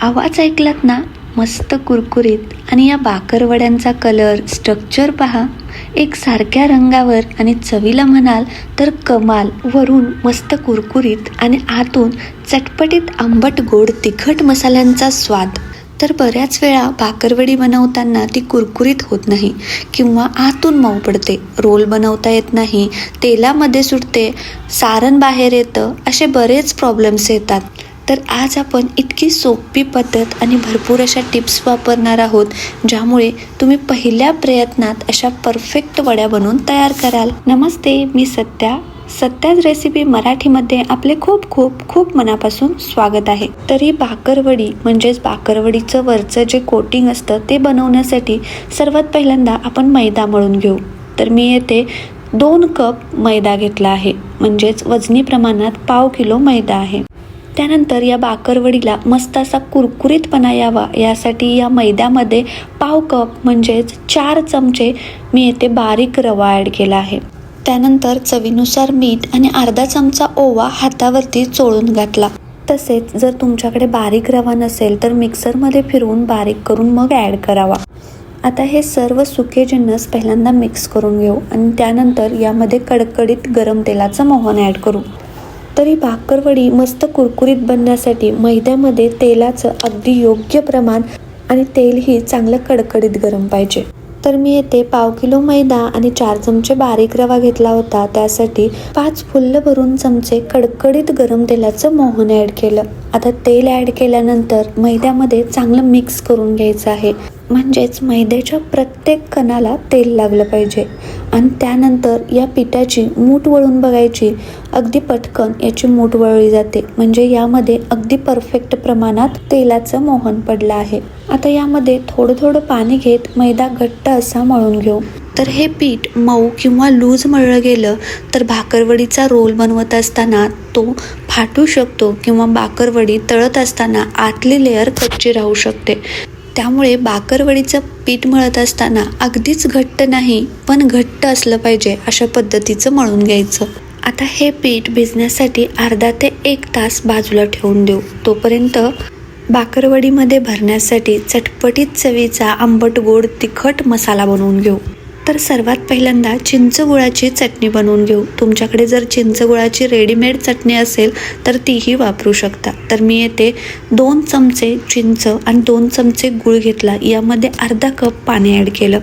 आवाज ऐकलात ना? मस्त कुरकुरीत. आणि या बाकरवड्यांचा कलर स्ट्रक्चर पहा. एक सारख्या रंगावर आणि चवीला म्हणाल तर कमाल वरून मस्त कुरकुरीत आणि आतून चटपटीत आंबट गोड तिखट मसाल्यांचा स्वाद. तर बऱ्याच वेळा भाकरवडी बनवताना ती कुरकुरीत होत नाही किंवा आतून मऊ पडते रोल बनवता येत नाही तेलामध्ये सुटते सारण बाहेर येतं असे बरेच प्रॉब्लेम्स येतात. तर आज आपण इतकी सोपी पद्धत आणि भरपूर अशा टिप्स वापरणार आहोत ज्यामुळे तुम्ही पहिल्या प्रयत्नात अशा परफेक्ट वड्या बनवून तयार कराल. नमस्ते मी सत्या. सत्याच रेसिपी मराठीमध्ये आपले खूप खूप खूप मनापासून स्वागत आहे. तर ही भाकरवडी म्हणजेच भाकरवडीचं वरचं जे कोटिंग असतं ते बनवण्यासाठी सर्वात पहिल्यांदा आपण मैदा मळून घेऊ. तर मी येथे दोन कप मैदा घेतला आहे म्हणजेच वजनी प्रमाणात पाव किलो मैदा आहे. त्यानंतर या बाकरवडीला मस्त असा कुरकुरीतपणा यावा. यासाठी या मैद्यामध्ये पाव कप म्हणजेच चार चमचे मी येथे बारीक रवा ॲड केला आहे. त्यानंतर चवीनुसार मीठ आणि अर्धा चमचा ओवा हातावरती चोळून घातला. तसेच जर तुमच्याकडे बारीक रवा नसेल तर मिक्सरमध्ये फिरवून बारीक करून मग ॲड करावा. आता हे सर्व सुके जिन्नस पहिल्यांदा मिक्स करून घेऊ आणि त्यानंतर यामध्ये कडकडीत गरम तेलाचं मोहन ॲड करू. तरी भाकरवडी मस्त कुरकुरीत बनण्यासाठी मैद्यामध्ये तेलाचं अगदी योग्य प्रमाण आणि तेलही चांगलं कडकडीत गरम पाहिजे. तर मी येथे पाव किलो मैदा आणि चार चमचे बारीक रवा घेतला होता. त्यासाठी पाच फुल्ल भरून चमचे कडकडीत गरम तेलाचं मोहन ॲड केलं. आता तेल ॲड केल्यानंतर मैद्यामध्ये चांगलं मिक्स करून घ्यायचं आहे. म्हणजेच मैद्याच्या प्रत्येक कणाला तेल लागलं पाहिजे. आणि त्यानंतर या पिठाची मूठ वळून बघायची. अगदी पटकन याची मूठ वळली जाते. म्हणजे यामध्ये अगदी परफेक्ट प्रमाणात तेलाचं मोहन पडलं आहे. आता यामध्ये थोडं थोडं पाणी घेत मैदा घट्ट असा मळून घेऊ. तर हे पीठ मऊ किंवा लूज मळलं गेलं तर भाकरवडीचा रोल बनवत असताना तो फाटू शकतो किंवा भाकरवडी तळत असताना आतली लेअर कच्ची राहू शकते. त्यामुळे बाकरवडीचं पीठ मळत असताना अगदीच घट्ट नाही पण घट्ट असलं पाहिजे अशा पद्धतीचं मळून घ्यायचं. आता हे पीठ भिजण्यासाठी अर्धा ते एक तास बाजूला ठेवून देऊ. तोपर्यंत बाकरवडीमध्ये भरण्यासाठी चटपटीत चवीचा आंबट गोड तिखट मसाला बनवून घेऊ. तर सर्वात पहिल्यांदा चिंच गुळाची चटणी बनवून घेऊ. तुमच्याकडे जर चिंच गुळाची रेडीमेड चटणी असेल तर तीही वापरू शकता. तर मी येथे दोन चमचे चिंच आणि दोन चमचे गुळ घेतला. यामध्ये अर्धा कप पाणी ॲड केलं.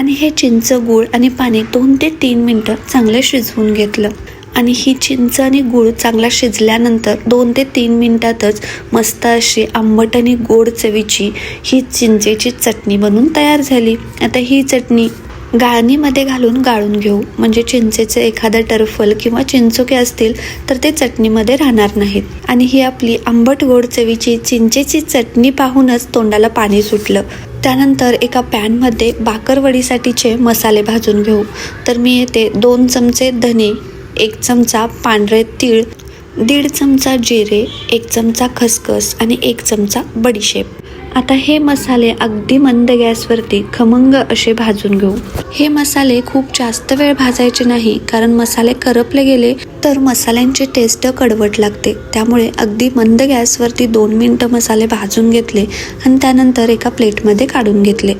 आणि हे चिंच गूळ आणि पाणी दोन ते तीन मिनटं चांगलं शिजवून घेतलं. आणि ही चिंच आणि गूळ चांगला शिजल्यानंतर दोन ते तीन मिनटातच मस्त अशी आंबट आणि गोड चवीची ही चिंचेची चटणी बनून तयार झाली. आता ही चटणी गाळणीमध्ये घालून गाळून घेऊ. म्हणजे चिंचेचे एखादं टरफल किंवा चिंचोके असतील तर ते चटणीमध्ये राहणार नाहीत. आणि ही आपली आंबट गोड चवीची चिंचेची चटणी पाहूनच तोंडाला पाणी सुटलं. त्यानंतर एका पॅनमध्ये बाकरवडीसाठीचे मसाले भाजून घेऊ. तर मी येते दोन चमचे धने एक चमचा पांढरे तीळ दीड चमचा जिरे एक चमचा खसखस आणि एक चमचा बडीशेप. आता हे मसाले अगदी मंद गॅसवरती खमंग असे भाजून घेऊ. हे मसाले खूप जास्त वेळ भाजायचे नाही कारण मसाले करपले गेले तर मसाल्यांची टेस्ट कडवट लागते. त्यामुळे अगदी मंद गॅसवरती दोन मिनटं मसाले भाजून घेतले आणि त्यानंतर एका प्लेटमध्ये काढून घेतले.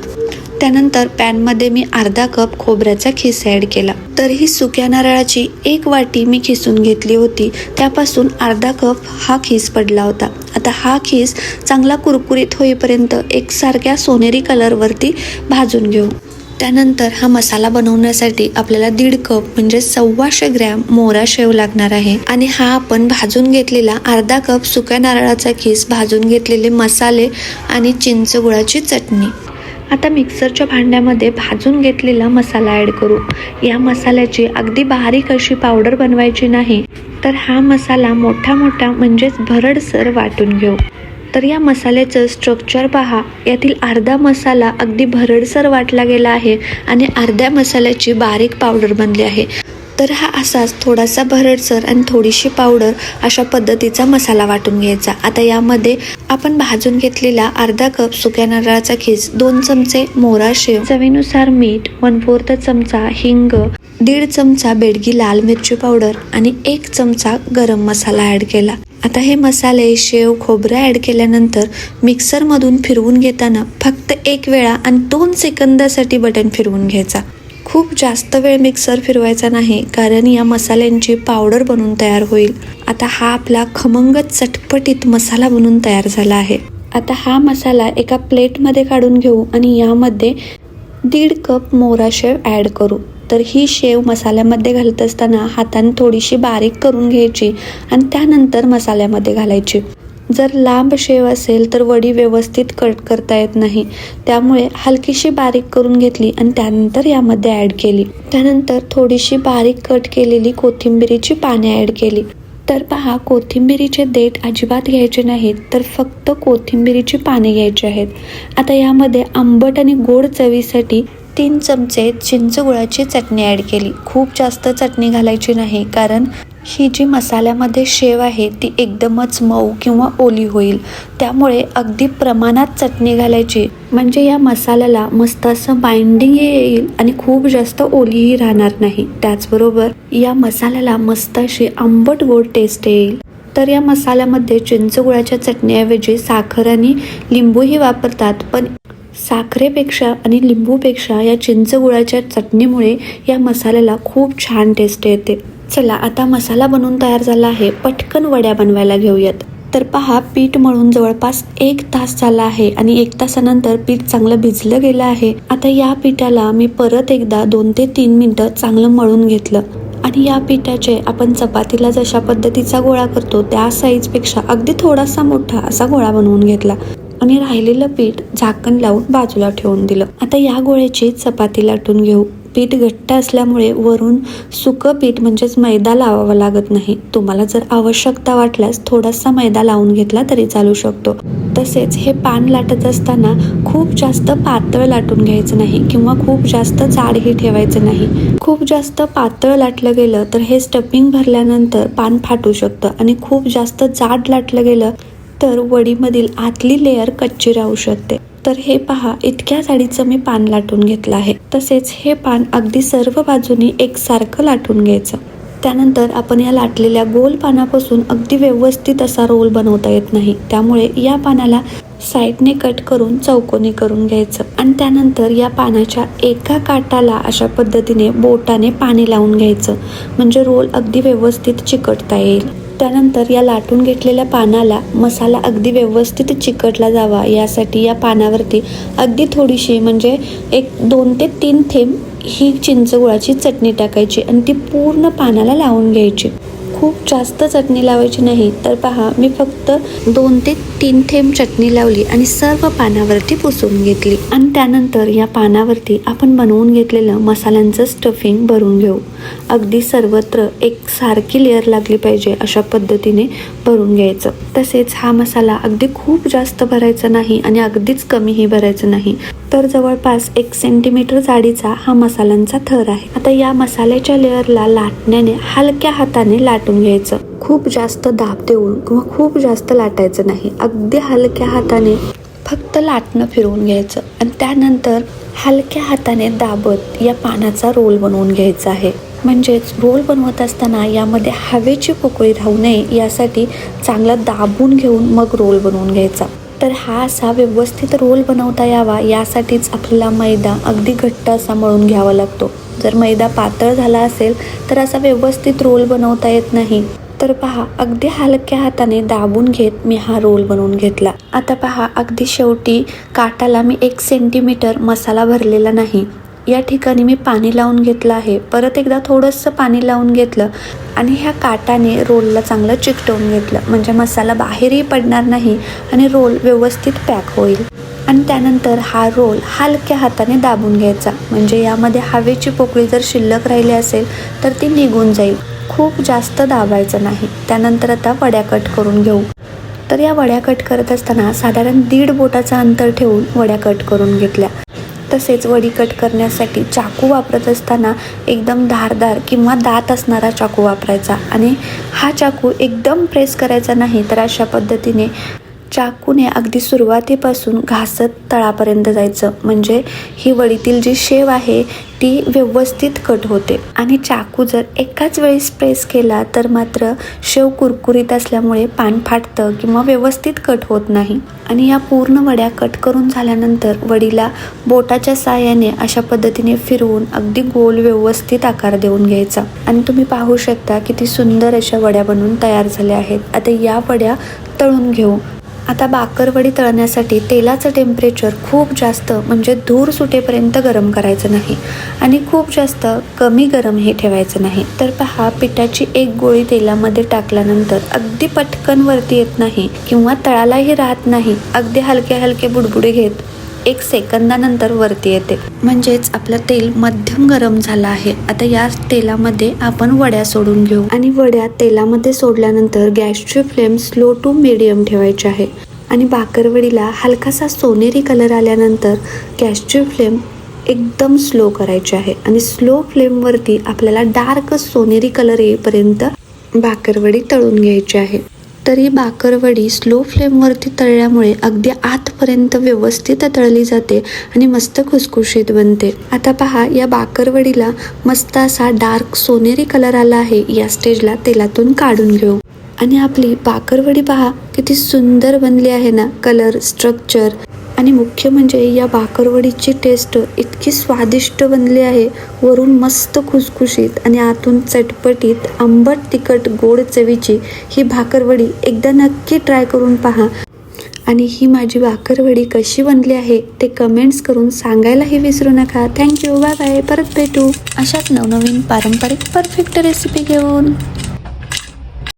त्यानंतर पॅनमध्ये मी अर्धा कप खोबऱ्याचा खिस ॲड केला. तर ही सुक्या नारळाची एक वाटी मी खिसून घेतली होती. त्यापासून अर्धा कप हा खीस पडला होता. आता हा खीस चांगला कुरकुरीत होईपर्यंत एकसारख्या सोनेरी कलरवरती भाजून घेऊ. त्यानंतर हा मसाला बनवण्यासाठी आपल्याला दीड कप म्हणजे सव्वाशे ग्रॅम मोहरा शेव लागणार आहे. आणि हा आपण भाजून घेतलेला अर्धा कप सुक्या नारळाचा खीस भाजून घेतलेले मसाले आणि चिंच गुळाची चटणी. आता मिक्सरच्या भांड्यामध्ये भाजून घेतलेला मसाला ॲड करू. या मसाल्याची अगदी बारीक अशी पावडर बनवायची नाही तर हा मसाला मोठा मोठा म्हणजेच भरडसर वाटून घेऊ. तर या मसाल्याचं स्ट्रक्चर पहा. यातील अर्धा मसाला अगदी भरडसर वाटला गेला आहे आणि अर्ध्या मसाल्याची बारीक पावडर बनली आहे. तर हा असाच थोडासा भरडसर आणि थोडीशी पावडर अशा पद्धतीचा मसाला वाटून घ्यायचा. आता यामध्ये आपण भाजून घेतलेला अर्धा कप सुक्या नारळाचा खीस दोन चमचे मोरा शेव चवीनुसार मीठ वन फोर्थ चमचा हिंग दीड चमचा बेडगी लाल मिरची पावडर आणि एक चमचा गरम मसाला ॲड केला. आता हे मसाले शेव खोबरं ॲड केल्यानंतर मिक्सरमधून फिरवून घेताना फक्त एक वेळा आणि दोन सेकंदासाठी बटन फिरवून घ्यायचा. खूप जास्त वेळ मिक्सर फिरवायचा नाही कारण या मसाल्यांची पावडर बनून तयार होईल. आता हा आपला खमंग चटपटीत मसाला बनून तयार झाला आहे. आता हा मसाला एका प्लेटमध्ये काढून घेऊ आणि यामध्ये दीड कप मोरा शेव ॲड करू. तर ही शेव मसाल्यामध्ये घालत असताना हाताने थोडीशी बारीक करून घ्यायची आणि त्यानंतर मसाल्यामध्ये घालायची. जर लांब शेव असेल तर वडी व्यवस्थित कट करता येत नाही. त्यामुळे हलकीशी बारीक करून घेतली आणि त्यानंतर यामध्ये ॲड केली. त्यानंतर थोडीशी बारीक कट केलेली कोथिंबिरीची पाने ॲड केली. तर पहा कोथिंबिरीचे देठ अजिबात घ्यायचे नाहीत तर फक्त कोथिंबिरीची पाने घ्यायची आहेत. आता यामध्ये आंबट आणि गोड चवीसाठी तीन चमचे चिंच गुळाची चटणी ॲड केली. खूप जास्त चटणी घालायची नाही कारण ही जी मसाल्यामध्ये शेव आहे ती एकदमच मऊ किंवा ओली होईल. त्यामुळे अगदी प्रमाणात चटणी घालायची. म्हणजे या मसाल्याला मस्त असं बाइंडिंग येईल आणि खूप जास्त ओलीही राहणार नाही. त्याचबरोबर या मसाल्याला मस्त अशी आंबट गोड टेस्ट येईल. तर या मसाल्यामध्ये चिंचगुळाच्या चटणीऐवजी साखर आणि लिंबूही वापरतात. पण साखरेपेक्षा आणि लिंबूपेक्षा या चिंचगुळाच्या चटणीमुळे या मसाल्याला खूप छान टेस्ट येते. चला आता मसाला बनवून तयार झाला आहे. पटकन वड्या बनवायला घेऊयात. तर पहा पीठ मळून जवळपास एक तास झाला आहे आणि एक तासानंतर पीठ चांगलं भिजलं गेलं आहे. आता या पिठाला मी परत एकदा दोन ते तीन मिनटं चांगलं मळून घेतलं. आणि या पिठाचे आपण चपातीला जशा पद्धतीचा गोळा करतो त्या साईजपेक्षा अगदी थोडासा मोठा असा गोळा बनवून घेतला. आणि राहिलेलं पीठ झाकण लावून बाजूला ठेवून दिलं. आता या गोळ्याची चपाती लाटून घेऊ. पीठ घट्ट असल्यामुळे वरून सुकं पीठ म्हणजेच मैदा लावावा लागत नाही. तुम्हाला जर आवश्यकता वाटल्यास थोडासा मैदा लावून घेतला तरी चालू शकतो. तसेच हे पान लाटत असताना खूप जास्त पातळ लाटून घ्यायचं नाही किंवा खूप जास्त जाडही ठेवायचं नाही. खूप जास्त पातळ लाटलं गेलं तर हे स्टपिंग भरल्यानंतर पान फाटू शकतं आणि खूप जास्त जाड लाटलं गेलं तर वडीमधील आतली लेअर कच्ची राहू शकते. तर हे पहा इतक्या जाडीचं मी पान लाटून घेतलं आहे. तसेच हे पान अगदी सर्व बाजूनी एकसारखं लाटून घ्यायचं. त्यानंतर आपण या लाटलेल्या गोल पानापासून अगदी व्यवस्थित असा रोल बनवता येत नाही. त्यामुळे या पानाला साईडने कट करून चौकोनी करून घ्यायचं. आणि त्यानंतर या पानाच्या एका काटाला अशा पद्धतीने बोटाने पाणी लावून घ्यायचं. म्हणजे रोल अगदी व्यवस्थित चिकटता येईल. त्यानंतर या लाटून घेतलेल्या पानाला मसाला अगदी व्यवस्थित चिकटला जावा. यासाठी या पानावरती अगदी थोडीशी म्हणजे एक दोन ते तीन थेंब ही चिंचगुळाची चटणी टाकायची आणि ती पूर्ण पानाला लावून घ्यायची. खूप जास्त चटणी लावायची नाही. तर पहा मी फक्त दोन ते तीन थेंब चटणी लावली आणि सर्व पानावरती पुसून घेतली. आणि त्यानंतर या पानावरती आपण बनवून घेतलेलं मसाल्यांचं स्टफिंग भरून घेऊ. अगदी सर्वत्र एक सारखी लेअर लागली पाहिजे अशा पद्धतीने भरून घ्यायचं. तसेच हा मसाला अगदी खूप जास्त भरायचा नाही आणि अगदीच कमीही भरायचं नाही. तर जवळपास एक सेंटीमीटर जाडीचा हा मसाल्यांचा थर आहे. आता या मसाल्याच्या लेअरला लाटण्याने हलक्या हाताने लाटून घ्यायचं. खूप जास्त दाब देऊन किंवा खूप जास्त लाटायचं नाही. अगदी हलक्या हाताने फक्त लाटणं फिरवून घ्यायचं. आणि त्यानंतर हलक्या हाताने दाबत या पानाचा रोल बनवून घ्यायचा आहे. म्हणजेच रोल बनवत असताना यामध्ये हवेची पोकळी राहू नये यासाठी चांगला दाबून घेऊन मग रोल बनवून घ्यायचा. तर हा असा व्यवस्थित रोल बनवता यावा यासाठीच आपल्याला मैदा अगदी घट्ट असा मळून घ्यावा लागतो. जर मैदा पातळ झाला असेल तर असा व्यवस्थित रोल बनवता येत नाही. तर पहा अगदी हलक्या हाताने दाबून घेत मी हा रोल बनवून घेतला. आता पहा अगदी शेवटी काटाला मी एक सेंटीमीटर मसाला भरलेला नाही. या ठिकाणी मी पाणी लावून घेतलं आहे. परत एकदा थोडंसं पाणी लावून घेतलं आणि ह्या काटाने रोलला चांगलं चिकटवून घेतलं. म्हणजे मसाला बाहेरही पडणार नाही आणि रोल व्यवस्थित पॅक होईल. आणि त्यानंतर हा रोल हलक्या हाताने दाबून घ्यायचा. म्हणजे यामध्ये हवेची पोकळी जर शिल्लक राहिली असेल तर ती निघून जाईल. खूप जास्त दाबायचं नाही. त्यानंतर आता वड्या कट करून घेऊ. तर या वड्या कट करत असताना साधारण दीड बोटाचं अंतर ठेवून वड्या कट करून घेतल्या. तसेच वडी कट करण्यासाठी चाकू वापरत असताना एकदम धारदार किंवा दात असणारा चाकू वापरायचा. आणि हा चाकू एकदम प्रेस करायचा नाही तर अशा पद्धतीने चाकूने अगदी सुरुवातीपासून घासत तळापर्यंत जायचं. म्हणजे ही वडीतील जी शेव आहे ती व्यवस्थित कट होते. आणि चाकू जर एकाच वेळेस प्रेस केला तर मात्र शेव कुरकुरीत असल्यामुळे पान फाटतं किंवा व्यवस्थित कट होत नाही. आणि या पूर्ण वड्या कट करून झाल्यानंतर वडीला बोटाच्या साहाय्याने अशा पद्धतीने फिरवून अगदी गोल व्यवस्थित आकार देऊन घ्यायचा. आणि तुम्ही पाहू शकता किती सुंदर अशा वड्या बनवून तयार झाल्या आहेत. आता या वड्या तळून घेऊ. आता बाकरवडी तळण्यासाठी तेलाचं टेम्परेचर खूप जास्त म्हणजे धूर सुटेपर्यंत गरम करायचं नाही. आणि खूप जास्त कमी गरम हे ठेवायचं नाही. तर पहा पिठाची एक गोळी तेलामध्ये टाकल्यानंतर अगदी पटकन वरती येत नाही किंवा तळालाही राहत नाही. अगदी हलके हलके बुडबुडे घेत. एक सेकंदानंतर वरती येते. म्हणजेच आपलं तेल मध्यम गरम झालं आहे. आता या तेलामध्ये आपण वड्या सोडून घेऊ. आणि वड्या तेलामध्ये सोडल्यानंतर गॅसची फ्लेम स्लो टू मिडियम ठेवायची आहे. आणि बाकरवडीला हलकासा सोनेरी कलर आल्यानंतर गॅसची फ्लेम एकदम स्लो करायची आहे. आणि स्लो फ्लेमवरती आपल्याला डार्क सोनेरी कलर येईपर्यंत बाकरवडी तळून घ्यायची आहे. तर ही बाकरवडी स्लो फ्लेमवरती तळल्यामुळे अगदी आतपर्यंत व्यवस्थित तळली जाते आणि मस्त खुसखुशीत बनते. आता पहा या बाकरवडीला मस्त असा डार्क सोनेरी कलर आला आहे या स्टेजला तेलातून काढून घेऊ. आणि आपली बाकरवडी पहा किती सुंदर बनली आहे ना कलर स्ट्रक्चर आणि मुख्य म्हणजे या भाकरवडीची टेस्ट इतकी स्वादिष्ट बनली आहे. वरून मस्त खुसखुशीत आणि आतून चटपटीत आंबट तिखट गोड चवीची ही भाकरवडी एकदा नक्की ट्राय करून पहा. आणि ही माझी भाकरवडी कशी बनली आहे ते कमेंट्स करून सांगायलाही विसरू नका. थँक्यू बाय बाय परत भेटू. अशाच नवनवीन पारंपरिक परफेक्ट रेसिपी घेऊन.